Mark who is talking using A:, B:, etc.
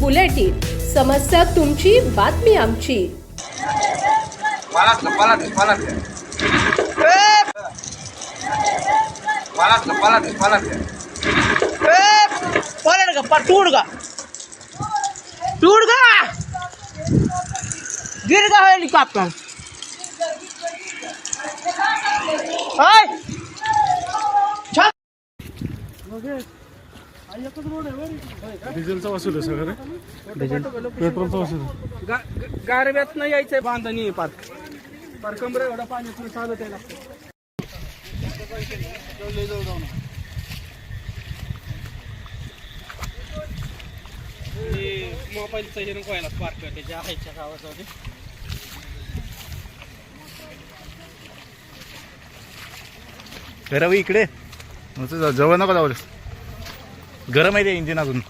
A: Bulletin. समस्या तुमची बातमी आमची.
B: पालाच पालाच पालाच पालाच पालाच पालाच
C: पलट का? पा टूट का? टूट का? गिर का हेलिकॉप्टर हाय
D: डिझेलचा वसूल आहे सगळं पेट्रोलचा वसूल आहे.
C: गारव्यात नाही यायचंय बांधणी पार. पार कमरे एवढा पाणी चालत आहे लागतं. मोबाईलचं हे नको व्हायला स्पार्क त्याच्या आईच्या गावासाठी
D: रवी इकडे. जवळ नको जाऊ. गरम आहे ते इंजिन अजून.